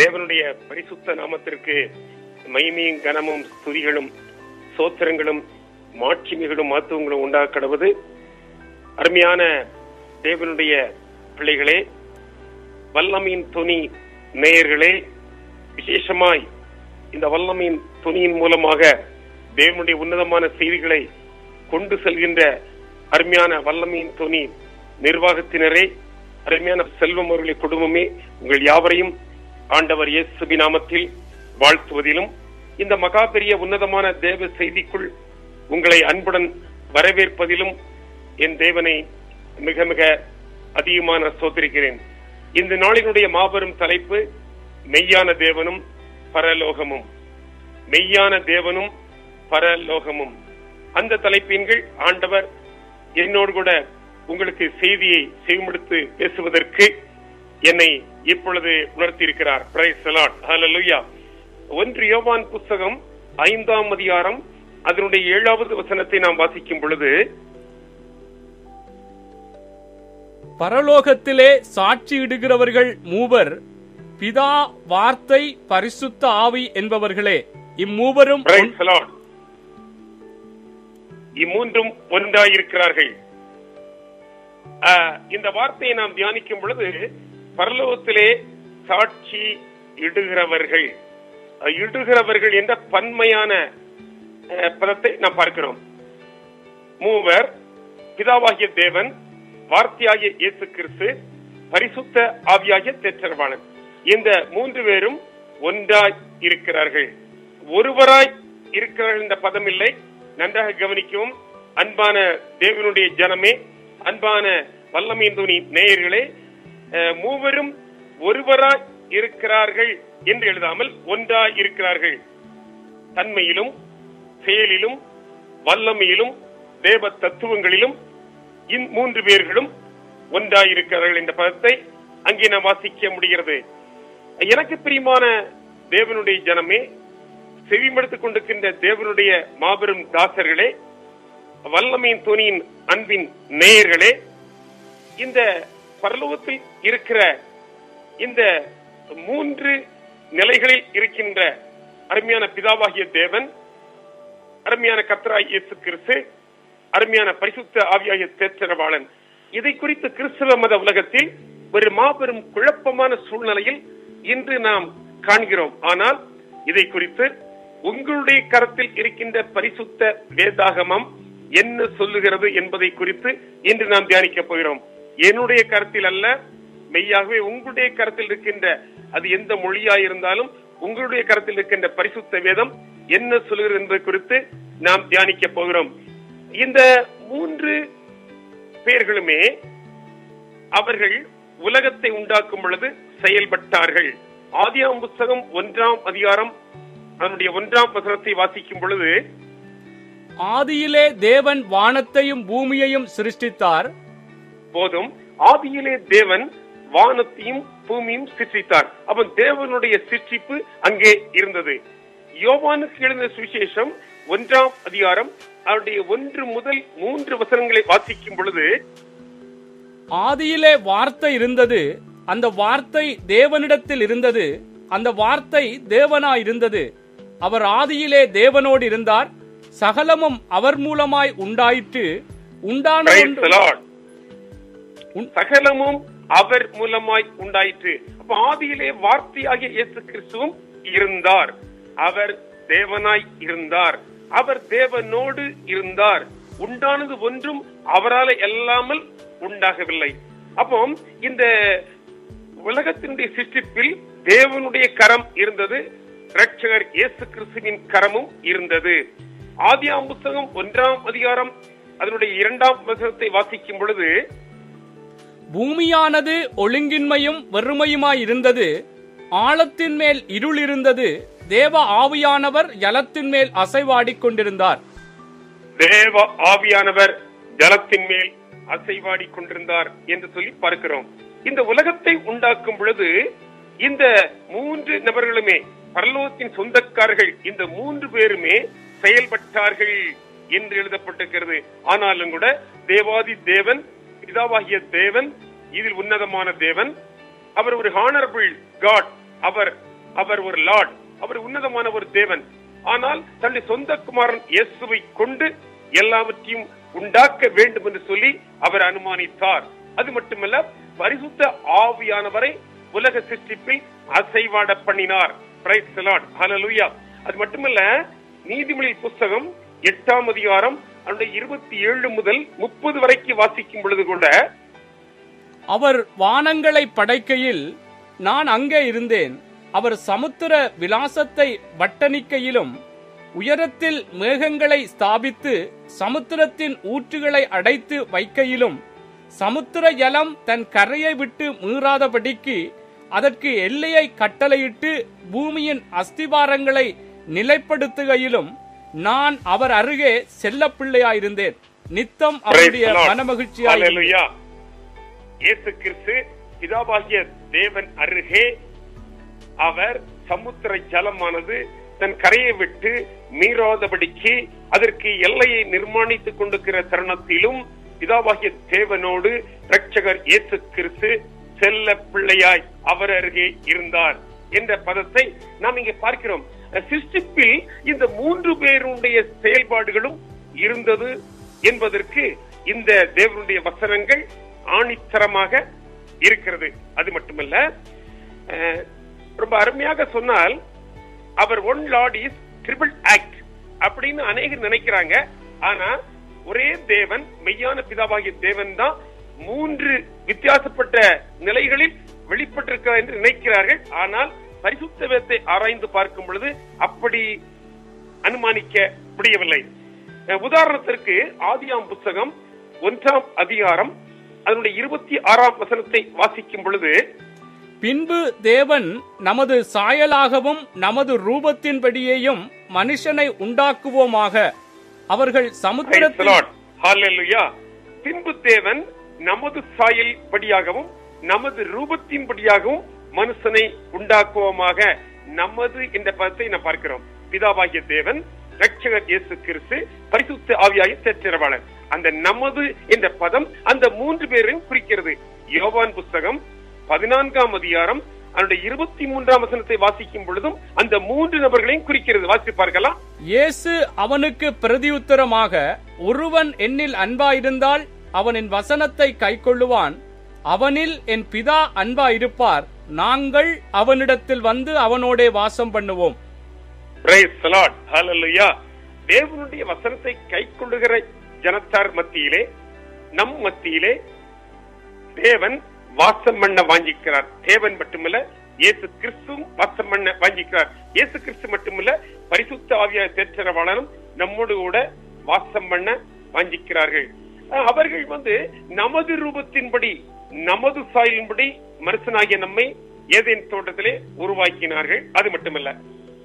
தேவனுடைய பரிசுத்த நாமத்திற்கு மைமியும் கனமும் துதிகளும் சோத்திரங்களும் மாட்சிமிகளும் மாத்துவங்களும் உண்டாக அருமையான தேவனுடைய பிள்ளைகளே வல்லமையின் துணி நேயர்களே விசேஷமாய் இந்த வல்லமையின் துணியின் மூலமாக தேவனுடைய உன்னதமான செய்திகளை கொண்டு செல்கின்ற அருமையான வல்லமையின் துணி நிர்வாகத்தினரே அருமையான செல்வம் அவர்களுடைய குடும்பமே உங்கள் யாவரையும் ஆண்டவர் இயேசுபி நாமத்தில் வாழ்த்துவதிலும் இந்த மகா பெரிய உன்னதமான தேவ செய்திக்குள் உங்களை அன்புடன் வரவேற்பதிலும் என் தேவனை மிக மிக அதிகமான சோதரிக்கிறேன் இந்த நாளினுடைய மாபெரும் தலைப்பு மெய்யான தேவனும் பரலோகமும். மெய்யான தேவனும் பரலோகமும். அந்த தலைப்பின் கீழ் ஆண்டவர் என்னோடு கூட உங்களுக்கு செய்தியை செய்முடுத்து பேசுவதற்கு என்னை இப்பொழுது உணர்த்தியிருக்கிறார். ஒன்று யோவான் புஸ்தகம் ஐந்தாம் அதிகாரம் அதனுடைய ஏழாவது வசனத்தை நாம் வாசிக்கும் பொழுது பரலோகத்திலே சாட்சியிடுகிறவர்கள் மூவர் பிதா வார்த்தை பரிசுத்த ஆவி என்பவர்களே இம்மூவரும் இம்மூன்றும் ஒன்றாயிருக்கிறார்கள். இந்த வார்த்தையை நாம் தியானிக்கும் பொழுது பரலோகத்திலே சாட்சி இடுகிறவர்கள். இடுகிறவர்கள் என்ற பன்மையான பதத்தை நாம் பார்க்கிறோம். மூவர் பிதாவாகிய தேவன் வார்த்தையாகிய இயேசு கிறிஸ்து பரிசுத்த ஆவியாகிய தேற்றரவாளன். இந்த மூன்று பேரும் ஒன்றாய் இருக்கிறார்கள். ஒருவராய் இருக்கிறார்கள் என்ற பதம் இல்லை நன்றாக கவனிக்கவும். அன்பான தேவனுடைய ஜனமே அன்பான வல்லமையின் துணி நேயர்களே மூவரும் ஒருவராய் இருக்கிறார்கள் என்று எழுதாமல் ஒன்றாய் இருக்கிறார்கள். தன்மையிலும் செயலிலும் வல்லமையிலும் தேவ தத்துவங்களிலும் மூன்று பேர்களும் ஒன்றாயிருக்கிறார்கள் என்ற பதத்தை அங்கே நாம் வாசிக்க முடிகிறது. எனக்கு பிரியமான தேவனுடைய ஜனமே செவிமடுத்துக் கொண்டிருக்கின்ற தேவனுடைய மாபெரும் தாசர்களே வல்லமையின் துணியின் அன்பின் நேயர்களே இந்த பரலோகத்தில் இருக்கிற இந்த மூன்று நிலைகளில் இருக்கின்ற அருமையான பிதாவாகிய தேவன் அருமையான கர்த்தராய் இயேசு கிறிஸ்து அருமையான பரிசுத்த ஆவியாகிய தேற்றரவாளன். இதை குறித்து கிறிஸ்தவ மத உலகத்தில் ஒரு மாபெரும் குழப்பமான சூழ்நிலையில் இன்று நாம் காண்கிறோம். ஆனால் இதை குறித்து உங்களுடைய கரத்தில் இருக்கின்ற பரிசுத்த வேதாகமம் என்ன சொல்லுகிறது என்பதை குறித்து இன்று நாம் தியானிக்க போகிறோம். என்னுடைய கருத்தில் அல்ல மெய்யாகவே உங்களுடைய கருத்தில் இருக்கின்ற அது எந்த மொழியாய் இருந்தாலும் உங்களுடைய கருத்தில் இருக்கின்ற பரிசுத்த வேதம் என்ன சொல்கிறது என்பது குறித்து நாம் தியானிக்க போகிறோம். இந்த மூன்று பேர்களுமே அவர்கள் உலகத்தை உண்டாக்கும் பொழுது செயல்பட்டார்கள். ஆதியாம் புஸ்தகம் ஒன்றாம் அதிகாரம் அதனுடைய ஒன்றாம் வசனத்தை வாசிக்கும் பொழுது ஆதியிலே தேவன் வானத்தையும் பூமியையும் சிருஷ்டித்தார். போதும் ஆதியிலே தேவன் வானத்தையும் பூமியும் சிருஷ்டித்தார். அப்ப தேவனுடைய சிருஷ்டிப்பு அங்கே இருந்தது. யோவானுக்கு எழுந்த சுவிசேஷம் ஒன்றாம் அதிகாரம் அவருடைய ஒன்று முதல் மூன்று வசனங்களை வாசிக்கும் பொழுது ஆதியிலே வார்த்தை இருந்தது அந்த வார்த்தை தேவனிடத்தில் இருந்தது அந்த வார்த்தை தேவனாய் இருந்தது. அவர் ஆதியிலே தேவனோடு இருந்தார் சகலமும் அவர் மூலமாய் உண்டாயிற்று உண்டான சகலமும் அவர் மூலமாய் உண்டாயிற்று. அப்ப ஆதியிலே வார்த்தையாகிய இயேசு கிறிஸ்துவும் இருந்தார். அவர் தேவனாய் இருந்தார். அவர் தேவனோடு இருந்தார். உண்டானது ஒன்றும் அவரால் எல்லாமல் உண்டாகவில்லை. அப்போ இந்த உலகத்தினுடைய சிருஷ்டிப்பில் தேவனுடைய கரம் இருந்தது ரட்சகர் இயேசு கிறிஸ்துவின் கரமும் இருந்தது. ஆதியாம் புஸ்தகம் ஒன்றாம் அதிகாரம் அதனுடைய இரண்டாம் வசனத்தை வாசிக்கும் பொழுது பூமியானது ஒழுங்கின்மையும் வெறுமையுமாயிருந்தது ஆழத்தின் மேல் இருள் இருந்தது தேவ ஆவியானவர் ஜலத்தின் மேல் அசைவாடி கொண்டிருந்தார் தேவ ஆவியானவர் ஜலத்தின் மேல் அசைவாடி கொண்டிருந்தார் என்று சொல்லி பார்க்கிறோம். இந்த உலகத்தை உண்டாக்கும் பொழுது இந்த மூன்று நபர்களுமே பரலோகத்தின் சொந்தக்காரர்கள் இந்த மூன்று பேருமே செயல்பட்டார்கள் என்று எழுதப்பட்டிருக்கிறது. ஆனாலும் கூட தேவாதி தேவன் பிதாவாகிய தேவன் இதில் உன்னதமான தேவன். அவர் ஒரு ஹானரபிள் காட் அவர் அவர் ஒரு லார்ட் அவர் உன்னதமான ஒரு தேவன். ஆனால் தன்னுடைய சொந்த குமாரன் இயேசுவை கொண்டு எல்லாவற்றையும் உண்டாக்க வேண்டும் என்று சொல்லி அவர் அனுமானித்தார். அது மட்டுமல்ல பரிசுத்த ஆவியானவரை உலக சிருஷ்டிப்பில் அசைவாட பண்ணினார். பிரைஸ் அது மட்டுமல்ல நீதிமொழி புஸ்தகம் எட்டாம் அதிகாரம் அதனுடைய இருபத்தி ஏழு முதல் முப்பது வரைக்கும் வாசிக்கும் பொழுது கூட அவர் வானங்களை படைக்கையில் நான் அங்கே இருந்தேன். அவர் சமுத்திர விலாசத்தை வட்டணிக்கையிலும் உயரத்தில் மேகங்களை ஸ்தாபித்து சமுத்திரத்தின் ஊற்றுகளை அடைத்து வைக்கையிலும் சமுத்திர ஜலம் தன் கரையை விட்டு மீறாதபடிக்கு அதற்கு எல்லையை கட்டளையிட்டு பூமியின் அஸ்திவாரங்களை நிலைப்படுத்துகையிலும் நான் அவர் அருகே செல்லப்பிள்ளையாயிருந்தேன் நித்தம் அவருடைய Praise the Lord. மனமகிழ்ச்சியாய் Hallelujah. இயேசு கிறிஸ்து பிதாவாகிய தேவன் அருகே அவர் சமுத்திர ஜலமானது தன் கரையை விட்டு மீறாதபடிக்கு அதற்கு எல்லையை நிர்மாணித்துக் கொண்டிருக்கிற தருணத்திலும் பிதாவாகிய தேவனோடு இரட்சகர் இயேசு கிறிஸ்து செல்ல பிள்ளையாய் அவர் அருகே இருந்தார் என்ற பதத்தை நாம் இங்கே பார்க்கிறோம் சிஸ்டிப்பில் இந்த மூன்று பேருடைய செயல்பாடுகளும் இருந்தது என்பதற்கு இந்த தேவனுடைய வசனங்கள் ஆணித்தரமாக இருக்கிறது. அது மட்டுமல்ல ரொம்ப அருமையாக சொன்னால் அவர் one lord is triple act அப்படின்னு அநேகர் நினைக்கிறாங்க. ஆனா ஒரே தேவன் மெய்யான பிதாவாகிய தேவன் தான் மூன்று வித்தியாசப்பட்ட நிலைகளில் வெளிப்பட்டிருக்கிறார் என்று நினைக்கிறார்கள். ஆனால் பரிசுத்த வேதத்தை ஆராய்ந்து பார்க்கும் பொழுது அப்படி அனுமானிக்க முடியவில்லை. உதாரணத்திற்கு ஆதியாம் புஸ்தகம் ஒன்றாம் அதிகாரம் அதனுடைய இருபத்தி ஆறாம் வசனத்தை வாசிக்கும் பொழுது பின்பு தேவன் நமது சாயலாகவும் நமது ரூபத்தின்படியேயும் மனுஷனை உண்டாக்குவோமாக. அவர்கள் சமுத்திரத்தில். பின்பு தேவன் நமது சாயல் படியாகவும் நமது ரூபத்தின் படியாகவும் மனுஷனை உண்டாக்குவோமாக நமது என்ற பதத்தை நாம் பார்க்கிறோம். பிதாவாகிய தேவன் ரட்சகர் இயேசு கிறிஸ்து பரிசுத்த ஆவியாகிய தேற்றவாளர் அந்த நமது என்ற பதம் அந்த மூன்று பேரையும் குறிக்கிறது. யோவான் புஸ்தகம் பதினான்காம் அதிகாரம் அதனுடைய இருபத்தி மூன்றாம் வசனத்தை வாசிக்கும் பொழுதும் அந்த மூன்று நபர்களையும் குறிக்கிறது. வாசித்து பார்க்கலாம். இயேசு அவனுக்கு பிரதியுத்தரமாக ஒருவன் என்னில் அன்பாயிருந்தால் அவனின் வசனத்தை வசனத்தை கைக்கொள்ளுவான். அவனில் என் பிதா அன்பா இருப்பார். நாங்கள் அவனிடத்தில் வந்து அவனோட வாசம் பண்ணுவோம். தேவனுடைய வசனத்தை கைக்கொள்ளுகிற ஜனத்தார் மத்தியிலே நம் மத்தியிலே தேவன் வாசம் பண்ண வாஞ்சிக்கிறார். தேவன் மட்டுமல்ல இயேசு கிறிஸ்துவும் வாசம் பண்ண வாஞ்சிக்கிறார். இயேசு கிறிஸ்து மட்டுமல்ல பரிசுத்த ஆவிய தேற்றரவாளனும் நம்மோடு கூட வாசம் பண்ண வாஞ்சிக்கிறார்கள். அவர்கள் வந்து நமது ரூபத்தின்படி நமது சாயலின்படி மனுஷனாகிய நம்மை ஏதேன் தோட்டத்திலே உருவாக்கினார்கள். அது மட்டுமல்ல.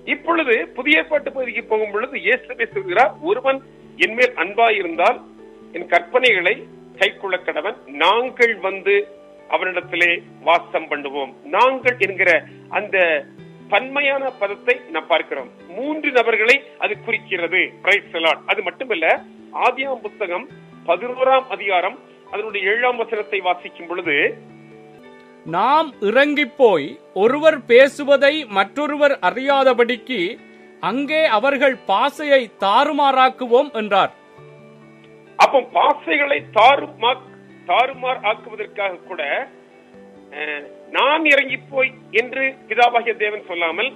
இப்பொழுது புதிய ஏற்பாட்டு பகுதிக்கு போகும் பொழுது இயேசுவே சொல்கிறார்? ஒருவன் என்மேல் அன்பாயிருந்தால் என் கற்பனைகளை கைக்கொள்ள கடவன். நாங்கள் வந்து அவனிடத்திலே வாசம் பண்ணுவோம். நாங்கள் என்கிற அந்த பன்மையான பதத்தை நாம் பார்க்கிறோம். மூன்று நபர்களை அது குறிக்கிறது. அது மட்டுமல்ல ஆதியாம் புஸ்தகம் பதினோராம் அதிகாரம் அதனுடைய ஏழாம் வசனத்தை வாசிக்கும் பொழுது நாம் இறங்கிப் போய் ஒருவர் பேசுவதை மற்றொருவர் அறியாதபடிக்கு அங்கே அவர்கள் பாசையை தாறுமாறாக்குவோம் என்றார். அப்போ பாசைகளை தாறுமா தாறுமார் ஆக்குவதற்காக கூட நாம் இறங்கி போய் என்று பிதாவாகிய தேவன் சொல்லாமல்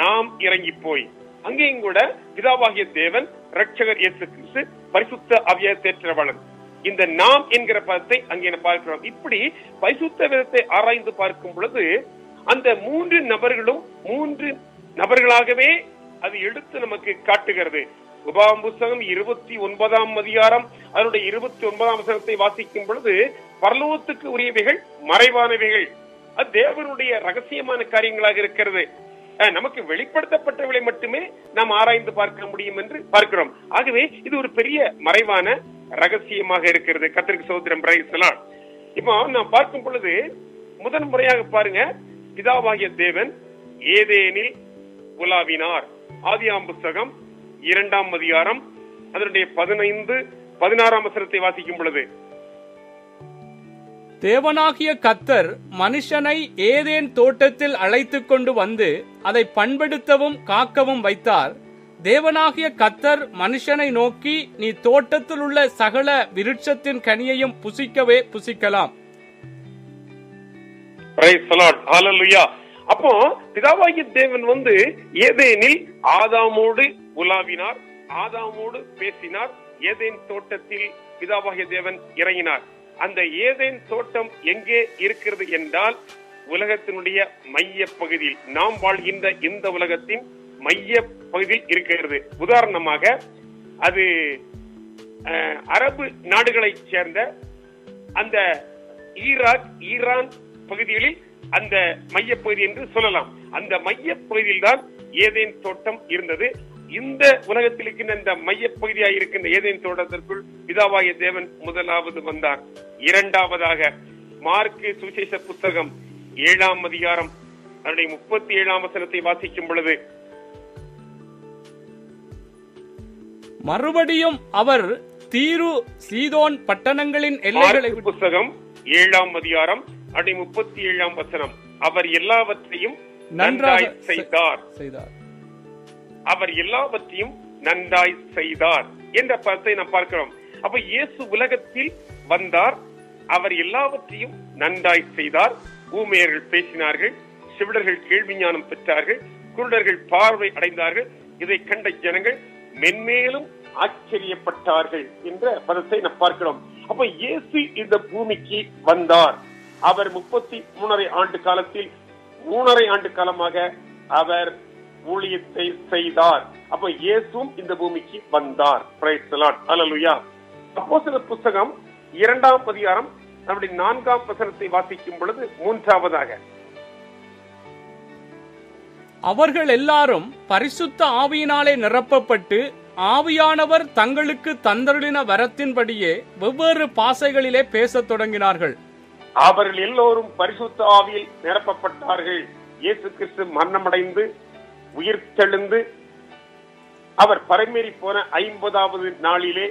நாம் இறங்கி போய் அங்கேயும் கூட பிதாவாகிய தேவன் ரட்சகர் இயேசு கிறிஸ்து பரிசுத்த அவிய தேற்றவாளன். இந்த நாம் என்கிற பதத்தை அங்கே பார்க்கிறோம். இப்படி பரிசுத்த விதத்தை ஆராய்ந்து பார்க்கும் பொழுது அந்த மூன்று நபர்களும் மூன்று நபர்களாகவே அது எடுத்து நமக்கு காட்டுகிறது. உபாம் புஸ்தகம் இருபத்தி ஒன்பதாம் அதிகாரம் அதனுடைய இருபத்தி ஒன்பதாம் வசனத்தை வாசிக்கும் பொழுது பரலோகத்துக்கு உரியவைகள் மறைவானவைகள். அது தேவனுடைய ரகசியமான காரியங்களாக இருக்கிறது. நமக்கு வெளிப்படுத்தப்பட்டவர்களை மட்டுமே நாம் ஆராய்ந்து பார்க்க முடியும் என்று பார்க்கிறோம். ஆகவே இது ஒரு பெரிய மறைவான ரகசியமாக இருக்கிறது. கத்திரிக்கு சோதரம் பிரைசலாம் இப்போ நாம் பார்க்கும் பொழுது முதன் முறையாக பாருங்க பிதாவாகிய தேவன் ஏதேனில் உலாவினார். ஆதியாம் புஸ்தகம் இரண்டாம் அதிகாரம் அதனுடைய பதினைந்து பதினாறாம் வசனத்தை வாசிக்கும் பொழுது. தேவனாகிய கத்தர் மனுஷனை ஏதேன் தோட்டத்தில் அழைத்துக் கொண்டு வந்து அதை பண்படுத்தவும் காக்கவும் வைத்தார். தேவனாகிய கத்தர் மனுஷனை நோக்கி நீ தோட்டத்தில் உள்ள சகல விருட்சத்தின் கனியையும் புசிக்கவே புசிக்கலாம். அப்போ பிதாவாகிய தேவன் வந்து ஏதேனில் ஆதாமோடு உலாவினார் ஆதாமோடு பேசினார் ஏதேன் தோட்டத்தில் பிதாவாகிய தேவன் இறங்கினார். அந்த ஏதேன் தோட்டம் எங்கே இருக்கிறது என்றால் உலகத்தினுடைய மைய பகுதியில் நாம் வாழ்கின்ற இந்த உலகத்தின் மைய பகுதியில் இருக்கிறது. உதாரணமாக அது அரபு நாடுகளைச் சேர்ந்த அந்த ஈராக் ஈரான் பகுதிகளில் அந்த மையப்பகுதி என்று சொல்லலாம். அந்த மையப்பகுதியில் தான் ஏதேன் தோட்டம் இருந்தது. இந்த உலகத்தில் இருக்கின்ற இந்த மையப்பகுதியாக இருக்கின்ற ஏதேன் தோட்டத்திற்குள் பிதாவாய தேவன் முதலாவது வந்தார். இரண்டாவதாக மார்க்கு சுவிசேஷ புத்தகம் ஏழாம் அதிகாரம் அதனுடைய முப்பத்தி ஏழாம் வசனத்தை வாசிக்கும் பொழுது மறுபடியும் அவர் தீரு சீதோன் பட்டணங்களின் எல்லைகளை புஸ்தகம் ஏழாம் அதிகாரம் அடி முப்பத்தி ஏழாம் வசனம். அவர் எல்லாவற்றையும் நன்றாய் செய்தார். செய்தார். அவர் எல்லாவற்றையும் நன்றாய் செய்தார் என்ற பதத்தை நாம் பார்க்கிறோம். அப்ப இயேசு உலகத்தில் வந்தார். அவர் எல்லாவற்றையும் நன்றாய் செய்தார். ஊமையர்கள் பேசினார்கள் சிவிடர்கள் கேள்வி ஞானம் பெற்றார்கள் குருடர்கள் பார்வை அடைந்தார்கள். இதை கண்ட ஜனங்கள் மென்மேலும் ஆச்சரியப்பட்டார்கள் என்ற பதத்தை நாம் பார்க்கிறோம். அப்ப இயேசு இந்த பூமிக்கு வந்தார். அவர் முப்பத்தி மூணரை ஆண்டு காலத்தில் மூணரை ஆண்டு காலமாக அவர் ஊழியத்தை செய்தார். அப்ப இயேசுவும் இந்த பூமிக்கு வந்தார். Praise the Lord. புஸ்தகம் இரண்டாம் அதிகாரம் நம்முடைய நான்காம் வசனத்தை வாசிக்கும் பொழுது மூன்றாவதாக அவர்கள் எல்லாரும் பரிசுத்த ஆவியினாலே நிரப்பப்பட்டு ஆவியானவர் தங்களுக்கு தந்தருளின வரத்தின்படியே வெவ்வேறு பாசைகளிலே பேசத் தொடங்கினார்கள். அவர்கள் எல்லோரும் பரிசுத்த ஆவியில் நிரப்பப்பட்டார்கள். இயேசு கிறிஸ்து மரணமடைந்து உயிர்த்தெழுந்து அவர் பரமேறி போன ஐம்பதாவது நாளிலே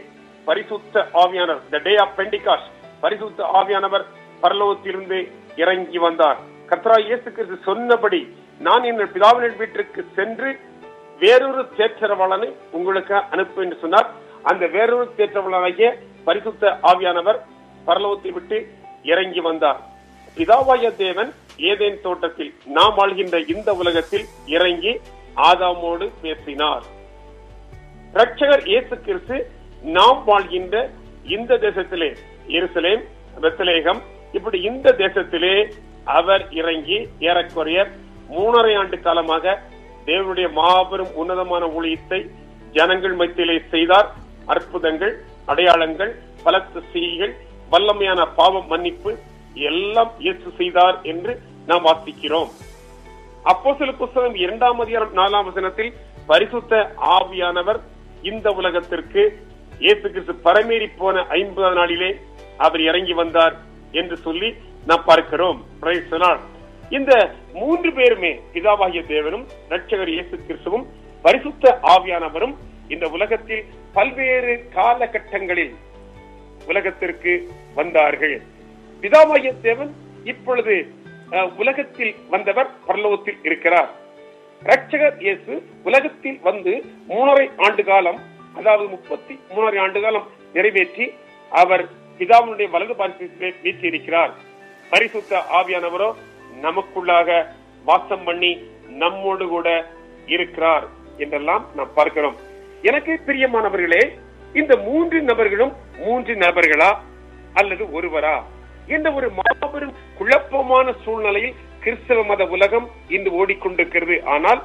பரிசுத்த ஆவியானவர் த டே ஆஃப் பெண்டிகாஸ் பரிசுத்த ஆவியானவர் பரலோகத்திலிருந்து இறங்கி வந்தார். கத்ரா இயேசு கிறிஸ்து சொன்னபடி நான் எங்கள் பிதாவின் வீட்டிற்கு சென்று வேறொரு தேற்றரவாளனை உங்களுக்கு அனுப்பு என்று சொன்னார். அந்த வேறொரு தேற்றவாளனாகிய பரிசுத்த ஆவியானவர் பரலோகத்தை விட்டு இறங்கி வந்தார். பிதாவாய தேவன் ஏதேன் தோட்டத்தில் நாம் வாழ்கின்ற இந்த உலகத்தில் இறங்கி ஆதாமோடு பேசினார். ரட்சகர் இயேசு கிறிஸ்து நாம் வாழ்கின்ற இந்த தேசத்திலே எருசலேம் வெத்தலேகம் இப்படி இந்த தேசத்திலே அவர் இறங்கி ஏறக்குறைய மூணரை ஆண்டு காலமாக தேவனுடைய மாபெரும் உன்னதமான ஊழியத்தை ஜனங்கள் மத்தியிலே செய்தார். அற்புதங்கள் அடையாளங்கள் பலத்த செய்திகள் வல்லமையான பாவம் மன்னிப்பு எல்லாம் இயேசு செய்தார் என்று நாம் வாசிக்கிறோம். அப்போ சில புஸ்தகம் இரண்டாம் அதிகாரம் நாலாம் வசனத்தில் பரிசுத்த ஆவியானவர் இந்த உலகத்திற்கு இயேசு கிறிஸ்து பரமேறி போன ஐம்பது நாளிலே அவர் இறங்கி வந்தார் என்று சொல்லி நாம் பார்க்கிறோம். இந்த மூன்று பேருமே பிதாவாகிய தேவனும் ரட்சகர் இயேசு கிறிஸ்துவும் பரிசுத்த ஆவியானவரும் இந்த உலகத்தில் பல்வேறு காலகட்டங்களில் உலகத்திற்கு வந்தார்கள். பிதாவாகிய தேவன் இப்பொழுது உலகத்தில் வந்தவர் பரலோகத்தில் இருக்கிறார். ரட்சகர் இயேசு உலகத்தில் வந்து மூணரை ஆண்டு காலம் அதாவது முப்பத்தி மூணரை ஆண்டு காலம் நிறைவேற்றி அவர் பிதாவினுடைய வலது பார்த்திலே வீற்றிருக்கிறார். பரிசுத்த ஆவியானவரோ நமக்குள்ளாக வாசம் பண்ணி நம்மோடு கூட இருக்கிறார் என்றெல்லாம் நாம் பார்க்கிறோம். எனக்கு பிரியமானவர்களே இந்த மூன்று நபர்களும் மூன்று நபர்களா அல்லது ஒருவரா? என்ற ஒரு மாபெரும் குழப்பமான சூழ்நிலையில் கிறிஸ்தவ மத உலகம் இன்று ஓடிக்கொண்டிருக்கிறது. ஆனால்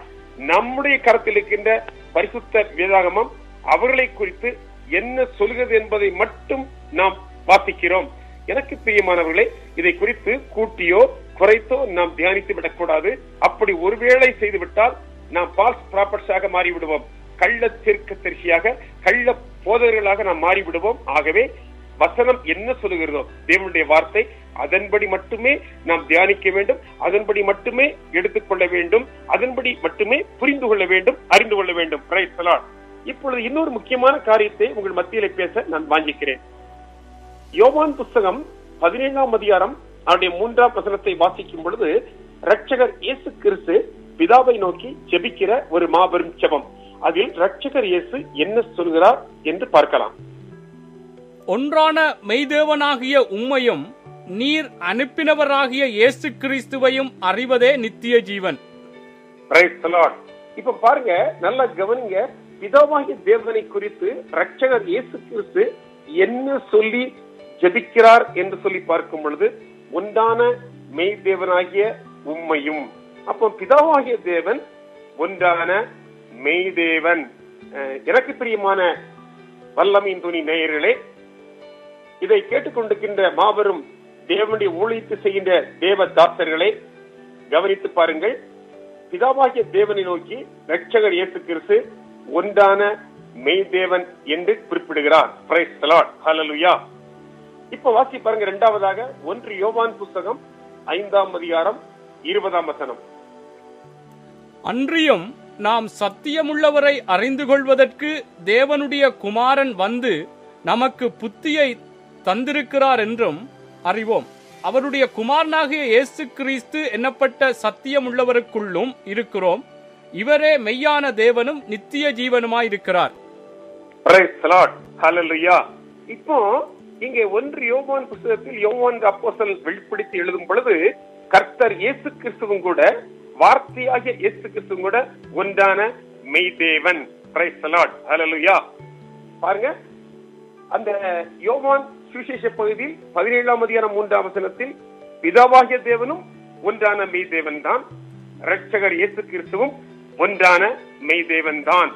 நம்முடைய கரத்தில் இருக்கின்ற பரிசுத்த வேதாகமம் அவர்களை குறித்து என்ன சொல்கிறது என்பதை மட்டும் நாம் வாசிக்கிறோம். எனக்கு பிரியமானவர்களே இதை குறித்து கூட்டியோ குறைத்தோ நாம் தியானித்து விடக்கூடாது. அப்படி ஒருவேளை செய்துவிட்டால் நாம் பால்ஸ் ப்ராப்பர்ட்ஸாக மாறிவிடுவோம். கள்ள தீர்க்க தரிசியாக கள்ள போதகர்களாக நாம் மாறிவிடுவோம். ஆகவே வசனம் என்ன சொல்லுகிறதோ தேவனுடைய வார்த்தை அதன்படி மட்டுமே நாம் தியானிக்க வேண்டும். அதன்படி மட்டுமே எடுத்துக்கொள்ள வேண்டும். அதன்படி மட்டுமே புரிந்து கொள்ள வேண்டும் அறிந்து கொள்ள வேண்டும். இப்பொழுது இன்னொரு முக்கியமான காரியத்தை உங்கள் மத்தியில பேச நான் வாங்கிக்கிறேன் யோவான் புஸ்தகம் பதினேழாம் அதிகாரம் அவருடைய மூன்றாம் வசனத்தை வாசிக்கும் பொழுது ரட்சகர் இயேசு கிறிஸ்து பிதாவை நோக்கி ஜெபிக்கிற ஒரு மாபெரும் ஜெபம். அதில் ரட்சகர் இயேசு என்ன சொல்கிறார் என்று பார்க்கலாம். ஒன்றான மெய்தேவனாகிய உம்மையும் நீர் அனுப்பினவராகிய இயேசு கிறிஸ்துவையும் அறிவதே நித்திய ஜீவன். Praise the Lord. இப்ப பாருங்க நல்லா கவனிங்க. பிதாவாகிய தேவனை குறித்து ரட்சகர் இயேசு கிறிஸ்து என்ன சொல்லி ஜெபிக்கிறார் என்று சொல்லி பார்க்கும் பொழுது ஒன்றான மெய் தேவனாகிய உம்மையும். அப்போ பிதாவாகிய தேவன் ஒன்றான மெய் தேவன் எனக்கு பிரியமான வல்லமின் துணி நேயர்களே இதை கேட்டுக்கொண்டிருக்கின்ற மாபெரும் தேவனுடைய ஊழித்து செய்கின்ற தேவ தாசர்களே கவனித்து பாருங்கள். பிதாவாகிய தேவனை நோக்கி ரட்சகர் இயேசு கிறிஸ்து ஒன்றான மெய் தேவன் என்று குறிப்பிடுகிறார். இப்ப வாசி பாருங்க இரண்டாவதாக ஒன்று யோவான் புஸ்தகம் ஐந்தாம் அதிகாரம் இருபதாம் வசனம் அன்றியும் நாம் சத்தியமுள்ளவரை அறிந்து கொள்வதற்கு தேவனுடைய குமாரன் வந்து நமக்கு புத்தியை தந்திருக்கிறார் என்றும் அறிவோம் அவருடைய குமாரனாகிய இயேசு கிறிஸ்து என்னப்பட்ட சத்தியமுள்ளவருக்குள்ளும் இருக்கிறோம் இவரே மெய்யான தேவனும் நித்திய Lord. Hallelujah. இப்போ இங்கே ஒன்று யோவான் புத்தகத்தில் யோவான் அப்போசல் வெளிப்படுத்தி எழுதும் பொழுது கர்த்தர் இயேசு கிறிஸ்துவும் கூட வார்த்தையாகிய இயேசு கிறிஸ்துவும் கூட ஒன்றான மெய்தேவன். பாருங்க. அந்த யோவான் சுவிசேஷ பகுதியில் பதினேழாம் அதிகாரம் மூன்றாம் வசனத்தில் பிதாவாகிய தேவனும் ஒன்றான மெய்தேவன் தான். ரட்சகர் இயேசு கிறிஸ்துவும் ஒன்றான மெய்தேவன் தான்.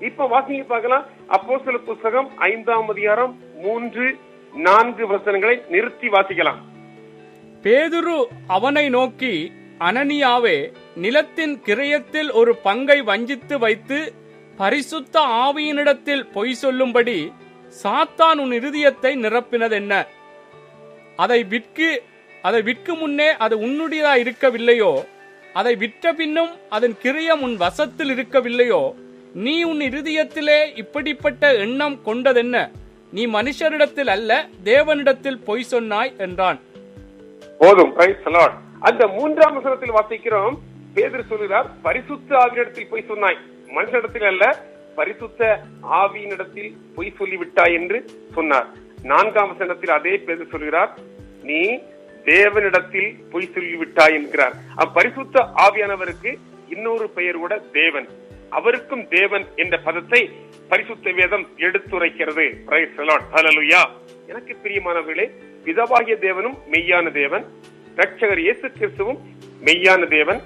இப்ப வாசிங்க பார்க்கலாம். அப்போஸ்தல புஸ்தகம் ஐந்தாம் அதிகாரம் மூன்று நான்கு வசனங்களை நிறுத்தி வாசிக்கலாம். பேதுரு அவனை நோக்கி அனனியாவே நிலத்தின் கிரயத்தில் ஒரு பங்கை வஞ்சித்து வைத்து பரிசுத்த ஆவியினிடத்தில் பொய் சொல்லும்படி சாத்தான் உன் இருதயத்தை நிரப்பினதென்ன? அதை விற்கு அதை விற்கு முன்னே அது உன்னுடையதா இருக்கவில்லையோ? அதை விற்ற பின்னும் அதன் கிரியம் உன் வசத்தில் இருக்கவில்லையோ? நீ உன் இருதயத்திலே இப்படிப்பட்ட எண்ணம் கொண்டதென்ன? நீ மனுஷரிடத்தில் அல்ல தேவனிடத்தில் பொய் சொன்னாய் என்றான். போதும் அந்த மூன்றாம் வசனத்தில் வாசிக்கிறோம். பேதர் சொல்கிறார் பரிசுத்த ஆவியிடத்தில் பொய் சொன்னாய். மனுஷனிடத்தில் அல்ல பரிசுத்த ஆவியினிடத்தில் பொய் சொல்லிவிட்டாய் என்று சொன்னார். நான்காம் வசனத்தில் அதே பேதர் சொல்கிறார் நீ தேவனிடத்தில் பொய் சொல்லிவிட்டாய் என்கிறார். அப்பரிசுத்த ஆவியானவருக்கு இன்னொரு பெயர் கூட தேவன். அவருக்கும் தேவன் என்ற பதத்தை பரிசுத்த வேதம் எடுத்துரைக்கிறது. எனக்கு பிரியமானவர்களே பிதாவாகிய தேவனும் மெய்யான தேவன் ரட்சகர் இயேசு கிறிஸ்துவும் மெய்யான தேவன்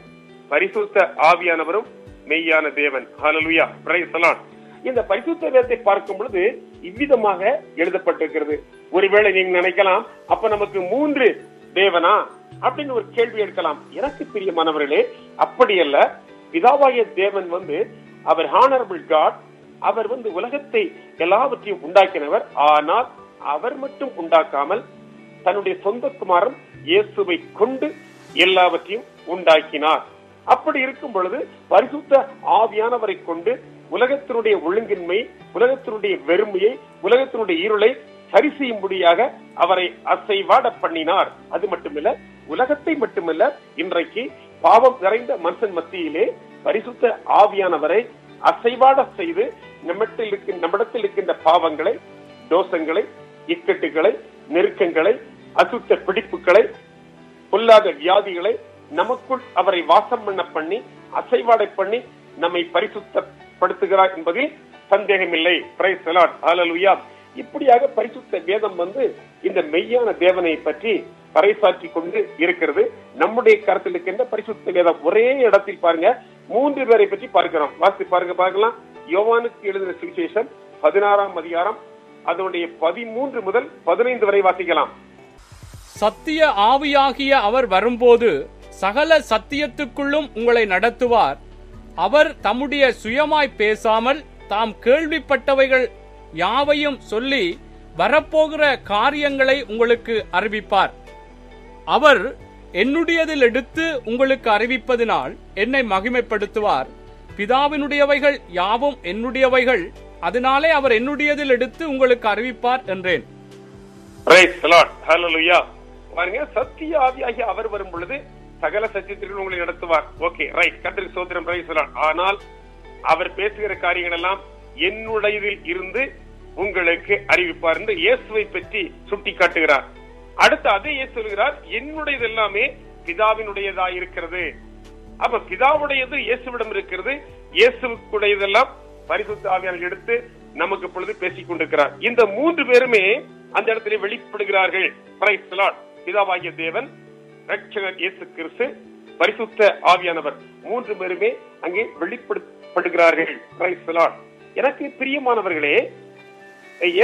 பரிசுத்த ஆவியானவரும் மெய்யான தேவன். ஹalleluya praise இந்த பரிசுத்த வேதத்தை பார்க்கும் பொழுது இவ்விதமாக எழுதப்பட்டிருக்கிறது. ஒருவேளை நீங்க நினைக்கலாம் அப்ப நமக்கு மூன்று தேவனா? அப்படின்னு ஒரு கேள்வி எடுக்கலாம். எனக்கு பிரியமானவர்களே அப்படி அல்ல பிதாவாய தேவன் வந்து அவர் ஹானரபிள் காட் அவர் வந்து உலகத்தை எல்லாவற்றையும் உண்டாக்கினவர். ஆனால் அவர் மட்டும் உண்டாக்காமல் தன்னுடைய சொந்த குமாரன் இயேசுவை கொண்டு எல்லாவற்றையும் உண்டாக்கினார். அப்படி இருக்கும் பொழுது பரிசுத்த ஆவியானவரை கொண்டு உலகத்தினுடைய ஒழுங்கின்மை உலகத்தினுடைய வெறுமையை உலகத்தினுடைய இருளை சரி செய்யும்படியாக அவரை அசைவாட பண்ணினார். அது மட்டுமில்ல உலகத்தை மட்டுமல்ல இன்றைக்கு பாவம் நிறைந்த மனுஷன் மத்தியிலே பரிசுத்த ஆவியானவரை அசைவாட செய்து நம்மிடத்தில் இருக்க நம்மிடத்தில் இருக்கின்ற பாவங்களை தோஷங்களை இக்கட்டுகளை நெருக்கங்களை அசுத்த பிடிப்புகளை பொல்லாத வியாதிகளை நமக்குள் அவரை வாசம் பண்ண பண்ணி அசைவாடை பண்ணி நம்மை பரிசுத்தப்படுத்துகிறார் என்பதில் சந்தேகமில்லை. இப்படியாக பரிசுத்த வேதம் வந்து இந்த மெய்யான தேவனை பற்றி பறைசாற்றி கொண்டு இருக்கிறது. நம்முடைய கருத்தில் இருக்கின்ற பரிசுத்த வேதம் ஒரே இடத்தில் பாருங்க. மூன்று பேரை பற்றி பார்க்கிறோம். வாசி பாருங்க பார்க்கலாம். யோவானுக்கு எழுதின சுவிசேஷம் பதினாறாம் அதிகாரம் அதனுடைய பதிமூன்று முதல் பதினைந்து வரை வாசிக்கலாம். சத்திய ஆவியாகிய அவர் வரும்போது சகல சத்தியத்துக்குள்ளும் உங்களை நடத்துவார். அவர் தம்முடைய சுயமாய் பேசாமல் தாம் கேள்விப்பட்டவைகள் யாவையும் சொல்லி வரப்போகிற காரியங்களை உங்களுக்கு அறிவிப்பார். அவர் என்னுடையதில் எடுத்து உங்களுக்கு அறிவிப்பதினால் என்னை மகிமைப்படுத்துவார். பிதாவினுடையவைகள் யாவும் என்னுடையவைகள் அதனாலே அவர் என்னுடையதில் எடுத்து உங்களுக்கு அறிவிப்பார் என்றேன். பாருங்க சத்திய ஆவியாகி அவர் வரும் பொழுது சகல சத்தியத்திற்கு உங்களை நடத்துவார். ஓகே ரைட் கத்திரி சோதரம் ஆனால் அவர் பேசுகிற காரியங்கள் எல்லாம் என்னுடையதில் இருந்து உங்களுக்கு அறிவிப்பார் என்று இயேசுவை பற்றி சுட்டி காட்டுகிறார் அடுத்து அதே சொல்கிறார் என்னுடையது எல்லாமே பிதாவினுடையதா இருக்கிறது. அப்ப பிதாவுடையது இயேசுவிடம் இருக்கிறது இயேசுக்குடையதெல்லாம் பரிசுத்த ஆவியாளர் எடுத்து நமக்கு பொழுது பேசிக் கொண்டிருக்கிறார். இந்த மூன்று பேருமே அந்த இடத்திலே வெளிப்படுகிறார்கள். பிதாவாகிய தேவன் ரட்சகர் இயேசு கிறிஸ்து பரிசுத்த ஆவியானவர். மூன்று பேருமே அங்கே வெளிப்படுத்தப்படுகிறார்கள். எனக்கு பிரியமானவர்களே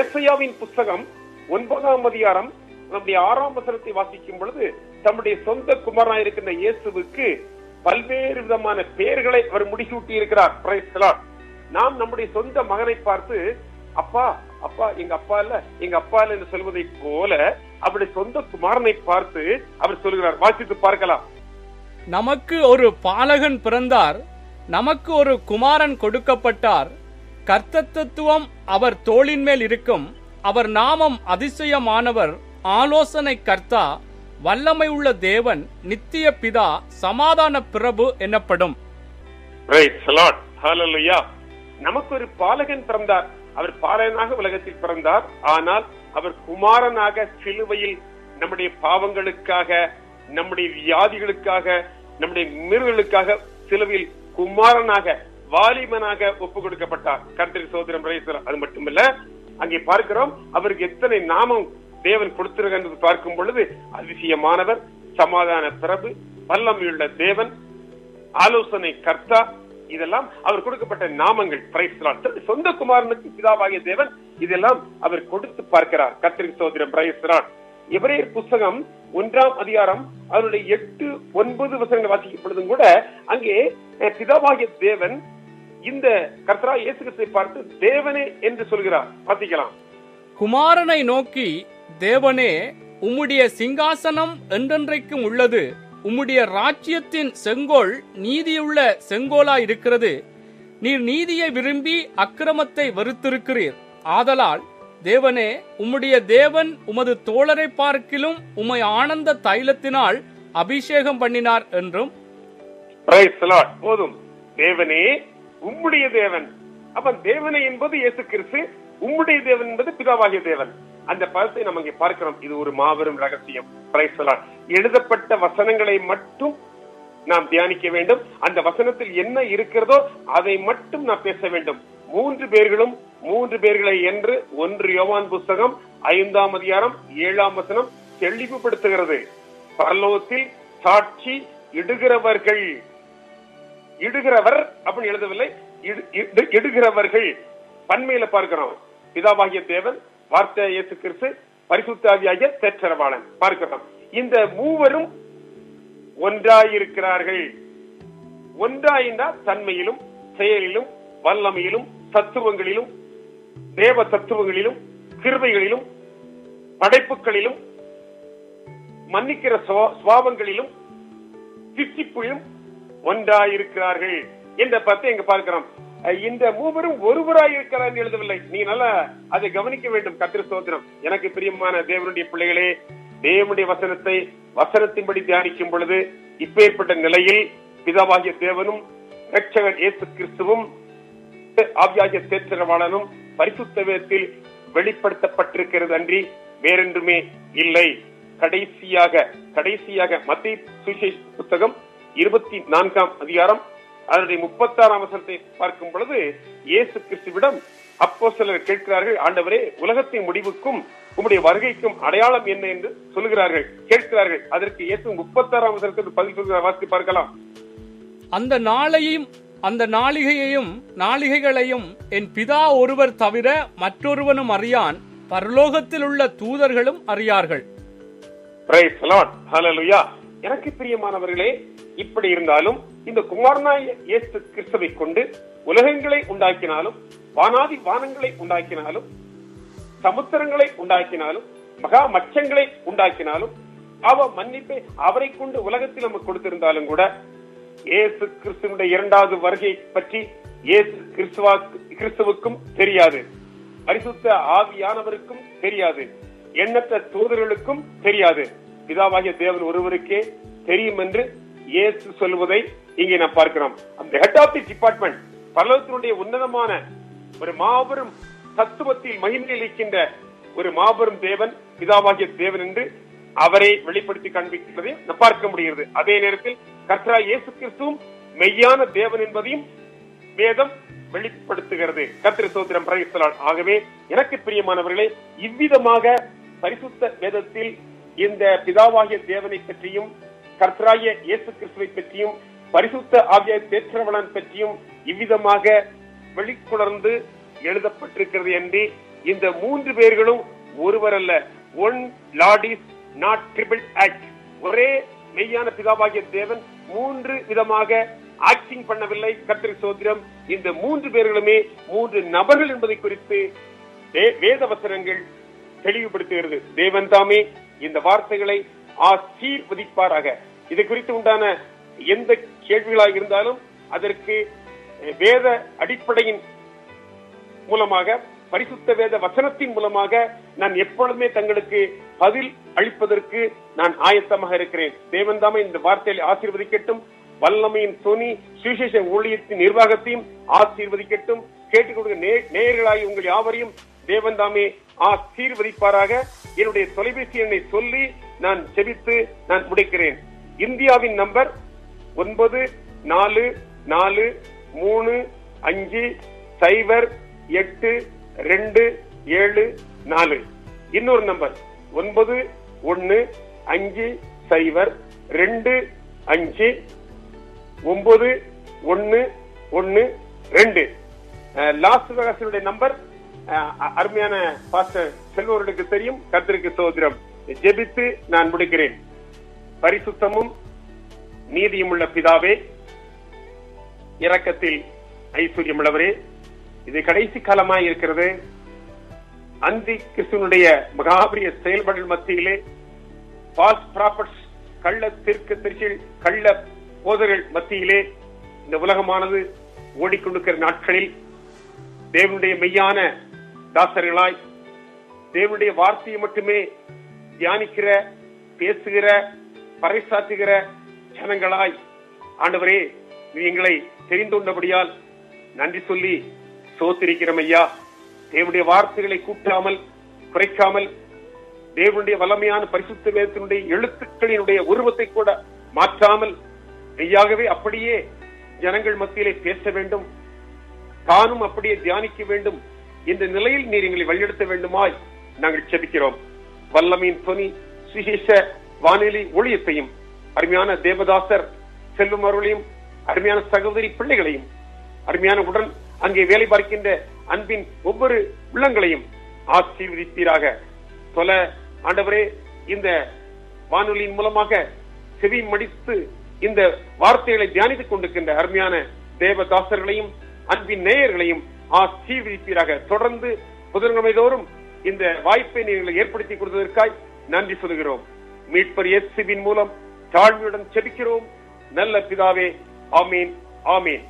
ஏசையாவின் புஸ்தகம் ஒன்பதாம் அதிகாரம் நம்முடைய ஆறாம் வசனத்தை வாசிக்கும் பொழுது தம்முடைய சொந்த குமாரனாய் இருக்கின்ற இயேசுவுக்கு பல்வேறு விதமான பெயர்களை அவர் முடிசூட்டி இருக்கிறார் நாம் நம்முடைய சொந்த மகனை பார்த்து அப்பா அப்பா எங்க அப்பா இல்ல எங்க அப்பா இல்ல என்று சொல்வதை போல அவருடைய சொந்த குமாரனை பார்த்து அவர் சொல்கிறார். வாசித்து பார்க்கலாம். நமக்கு ஒரு பாலகன் பிறந்தார் நமக்கு ஒரு குமாரன் கொடுக்கப்பட்டார். கர்த்தத்துவம் அவர் தோளின் மேல் இருக்கும் அவர் நாமம் அதிசயமானவர் ஆலோசனை கர்த்தா வல்லமை உள்ள தேவன் நித்திய பிதா சமாதான பிரபு எனப்படும் நமக்கு ஒரு பாலகன் பிறந்தார். அவர் பாலகனாக உலகத்தில் பிறந்தார். ஆனால் அவர் குமாரனாக சிலுவையில் நம்முடைய பாவங்களுக்காக நம்முடைய வியாதிகளுக்காக நம்முடைய மீறுகளுக்காக சிலுவையில் குமாரனாக வாலிபனாக ஒப்பு கொடுக்கப்பட்டார் கர்த்தரி சோதரம் அது மட்டுமல்ல அங்கே பார்க்கிறோம் அவருக்கு எத்தனை நாமம் தேவன் கொடுத்திருக்கின்றது பார்க்கும் பொழுது அதிசயமானவர் சமாதான பிரபு வல்லமையுள்ள தேவன் ஆலோசனை கர்த்தா இதெல்லாம் அவர் கொடுக்கப்பட்ட நாமங்கள். சொந்த குமாரனுக்கு பிதாவாகிய தேவன் இதெல்லாம் அவர் கொடுத்து பார்க்கிறார். கத்திரிக் சோதரம் பிரைஸ் எவரேர் புஸ்தகம் ஒன்றாம் அதிகாரம் அவருடைய எட்டு ஒன்பது வசனங்கள் வாசிக்கப்பொழுதும் கூட அங்கே பிதாவாகிய தேவன் இந்த கர்த்தரா இயேசுகத்தை பார்த்து தேவனே என்று சொல்கிறார். வாசிக்கலாம். குமாரனை நோக்கி தேவனே உம்முடைய சிங்காசனம் என்றென்றைக்கும் உள்ளது. உம்முடைய ராஜ்யத்தின் செங்கோல் நீதியுள்ள செங்கோலா இருக்கிறது நீர் நீதியை விரும்பி அக்கிரமத்தை வெறுத்திருக்கிறீர். ஆதலால் தேவனே உம்முடைய தேவன் உமது தோழரை பார்க்கிலும் உம்மை ஆனந்த தைலத்தினால் அபிஷேகம் பண்ணினார் என்றும். போதும். தேவனே உம்முடைய தேவன். அப்ப தேவனே என்பது இயேசு கிறிஸ்து உம்முடைய தேவன் என்பது பிதாவாகிய தேவன். அந்த பதத்தை நம்ம இங்கே பார்க்கிறோம். இது ஒரு மாபெரும் ரகசியம். எழுதப்பட்ட வசனங்களை மட்டும் நாம் தியானிக்க வேண்டும். அந்த வசனத்தில் என்ன இருக்கிறதோ அதை மட்டும் நாம் பேச வேண்டும். மூன்று பேர்களும் மூன்று பேர்களை என்று ஒன்று யோவான் புஸ்தகம் ஐந்தாம் அதிகாரம் ஏழாம் வசனம் தெளிவுபடுத்துகிறது. பரலோகத்தில் சாட்சி இடுகிறவர்கள். இடுகிறவர் அப்படின்னு எழுதவில்லை. இடு- இடு- இடுகிறவர்கள். பன்மையில பார்க்கிறோம். பிதாவாகிய தேவன் வார்த்தை இயேசு கிறிஸ்து பரிசுத்தாவியாகிய தேற்றரவாளன் பார்க்கிறோம் இந்த மூவரும் ஒன்றாயிருக்கிறார்கள். ஒன்றாயினா தன்மையிலும் செயலிலும் வல்லமையிலும் தத்துவங்களிலும் தேவ தத்துவங்களிலும் கிருபைகளிலும் படைப்புகளிலும் மன்னிக்கிற சுவா- சுவாபங்களிலும் சித்திப்பிலும் ஒன்றாயிருக்கிறார்கள். என்ற பத்தி எங்க பார்க்கிறோம். இந்த மூவரும் ஒருவராய் இருக்கிறார் எழுதவில்லை. நீ நல்லா அதை கவனிக்க வேண்டும் கத்திர சோதனம் எனக்கு பிரியமான தேவனுடைய பிள்ளைகளே தேவனுடைய வசனத்தை வசனத்தின்படி தியானிக்கும் பொழுது இப்பேற்பட்ட நிலையில் பிதாவாகிய தேவனும் ரட்சகர் இயேசு கிறிஸ்துவும் ஆவியாகிய தேற்றரவாளனும் பரிசுத்த வேதத்தில் வெளிப்படுத்தப்பட்டிருக்கிறது அன்றி வேறென்றுமே இல்லை. கடைசியாக கடைசியாக மத்திய சுவிசேஷ புத்தகம் இருபத்தி நான்காம் அதிகாரம் அதனுடைய முப்பத்தாறாம் வசனத்தை பார்க்கும் பொழுது இயேசு கிறிஸ்துவிடம் அப்போ சிலர் கேட்கிறார்கள் ஆண்டவரே உலகத்தின் முடிவுக்கும் உம்முடைய வருகைக்கும் அடையாளம் என்ன என்று சொல்லுகிறார்கள் கேட்கிறார்கள். அதற்கு இயேசு முப்பத்தாறாம் வசனத்துக்கு பதில் சொல்கிறார். வாசித்து பார்க்கலாம். அந்த நாளையும் அந்த நாளிகையையும் நாளிகைகளையும் என் பிதா ஒருவர் தவிர மற்றொருவனும் அறியான். பரலோகத்தில் உள்ள தூதர்களும் அறியார்கள். எனக்கு பிரியமானவர்களே இப்படி இருந்தாலும் இந்த குமாரனாய இயேசு கிறிஸ்துவை கொண்டு உலகங்களை உண்டாக்கினாலும் வானாதி வானங்களை உண்டாக்கினாலும் சமுத்திரங்களை உண்டாக்கினாலும் மகா மச்சங்களை உண்டாக்கினாலும் அவ மன்னிப்பை அவரை கொண்டு உலகத்தில் நமக்கு கொடுத்திருந்தாலும் கூட இயேசு கிறிஸ்துவனுடைய இரண்டாவது வருகை பற்றி இயேசு கிறிஸ்துவா கிறிஸ்துவுக்கும் தெரியாது. பரிசுத்த ஆவியானவருக்கும் தெரியாது. எண்ணற்ற தூதர்களுக்கும் தெரியாது. பிதாவாகிய தேவன் ஒருவருக்கே தெரியும் என்று இயேசு சொல்வதை இங்கே நாம் பார்க்கிறோம். அந்த ஹெட் ஆஃப் தி டிபார்ட்மெண்ட் பரலோகத்தினுடைய உன்னதமான ஒரு மாபெரும் தத்துவத்தில் மகிமை இருக்கின்ற ஒரு மாபெரும் தேவன் பிதாவாகிய தேவன் என்று அவரை வெளிப்படுத்தி காண்பிக்கிறதை நாம் பார்க்க முடிகிறது. அதே நேரத்தில் கர்த்தரா இயேசு கிறிஸ்துவும் மெய்யான தேவன் என்பதையும் வேதம் வெளிப்படுத்துகிறது. கத்திரி சோத்திரம் பிரயத்தலால் ஆகவே எனக்கு பிரியமானவர்களே இவ்விதமாக பரிசுத்த வேதத்தில் இந்த பிதாவாகிய தேவனை பற்றியும் கர்த்தராகிய இயேசு கிறிஸ்துவை பற்றியும் பரிசுத்த ஆகிய தேற்றவளன் பற்றியும் இவ்விதமாக வெளிக்கொணர்ந்து எழுதப்பட்டிருக்கிறது என்று இந்த மூன்று பேர்களும் ஒருவர் அல்ல one lord is not triple act ஒரே மெய்யான பிதாவாகிய தேவன் மூன்று விதமாக ஆக்டிங் பண்ணவில்லை. கத்திரி சோதிரம் இந்த மூன்று பேர்களுமே மூன்று நபர்கள் என்பதை குறித்து வேத வசனங்கள் தெளிவுபடுத்துகிறது. தேவன் தாமே இந்த வார்த்தைகளை ஆசீர்வதிப்பாராக. இது குறித்து உண்டான எந்த கேள்விகளாக இருந்தாலும் அதற்கு வேத அடிப்படையின் மூலமாக பரிசுத்த வேத வசனத்தின் மூலமாக நான் எப்பொழுதுமே தங்களுக்கு பதில் அளிப்பதற்கு நான் ஆயத்தமாக இருக்கிறேன். தேவன் தாமே இந்த வார்த்தையை ஆசீர்வதிக்கட்டும் வல்லமையின் துணி சுவிசேஷ ஊழியத்தின் நிர்வாகத்தையும் ஆசீர்வதிக்கட்டும். கேட்டுக்கொடுக்க நேயர்களாகி உங்கள் யாவரையும் தேவன் தாமே ஆசீர்வதிப்பாராக என்னுடைய தொலைபேசி எண்ணை சொல்லி நான் செபித்து நான் முடிக்கிறேன். இந்தியாவின் நம்பர் ஒன்பது நாலு நாலு மூணு அஞ்சு சைபர் எட்டு ரெண்டு ஏழு நாலு. இன்னொரு நம்பர் ஒன்பது ஒன்னு அஞ்சு சைபர் ரெண்டு அஞ்சு ஒன்பது ஒன்னு ஒன்னு ரெண்டு. லாஸ்ட் வேகாசனுடைய நம்பர் அருமையான பாஸ்டர் செல்வர்களுக்கு தெரியும் கர்த்தருக்கு சோதரம். ஜெபித்து நான் முடிக்கிறேன். பரிசுத்தமும் நீதியும் உள்ள பிதாவே இரக்கத்தில் ஐஸ்வர்யம் உள்ளவரே இது கடைசி காலமாய் இருக்கிறது. அந்தி கிறிஸ்துவனுடைய மகாபரிய செயல்பாடுகள் மத்தியிலே பால்ஸ் ப்ராப்பர்ட்ஸ் கள்ள தெற்கு தரிசிகள் கள்ள போதர்கள் மத்தியிலே இந்த உலகமானது ஓடிக்கொண்டிருக்கிற நாட்களில் தேவனுடைய மெய்யான தாசர்களாய் தேவனுடைய வார்த்தையை மட்டுமே தியானிக்கிற பேசுகிற பறைசாற்றுகிற ஜனங்களாய். ஆண்டவரே நீ எங்களை தெரிந்து கொண்டபடியால் நன்றி சொல்லி சோத்திருக்கிறோம் ஐயா. தேவனுடைய வார்த்தைகளை கூட்டாமல் குறைக்காமல் தேவனுடைய வல்லமையான பரிசுத்த வேதத்தினுடைய எழுத்துக்களினுடைய உருவத்தை கூட மாற்றாமல் மெய்யாகவே அப்படியே ஜனங்கள் மத்தியிலே பேச வேண்டும். தானும் அப்படியே தியானிக்க வேண்டும். இந்த நிலையில் நீர் எங்களை வழிநடத்த வேண்டுமாய் நாங்கள் செபிக்கிறோம். வல்லமையின் துணி சுசேஷ வானிலை ஒளியத்தையும் அருமையான தேவதாசர் செல்வம் அருளையும் அருமையான சகோதரி பிள்ளைகளையும் அருமையான உடன் அங்கே வேலை பார்க்கின்ற அன்பின் ஒவ்வொரு உள்ளங்களையும் ஆசீர்வதிப்பீராக. தொல ஆண்டவரே இந்த வானொலியின் மூலமாக செவி மடித்து இந்த வார்த்தைகளை தியானித்துக் கொண்டிருக்கின்ற அருமையான தேவதாசர்களையும் அன்பின் நேயர்களையும் ஆசீர்வதிப்பீராக தொடர்ந்து புதன்கிழமை தோறும் இந்த வாய்ப்பை நீங்கள் ஏற்படுத்தி கொடுத்ததற்காய் நன்றி சொல்கிறோம். மீட்பர் இயேசுவின் மூலம் தாழ்மையுடன் செபிக்கிறோம். நல்ல பிதாவே ஆமீன் ஆமீன்.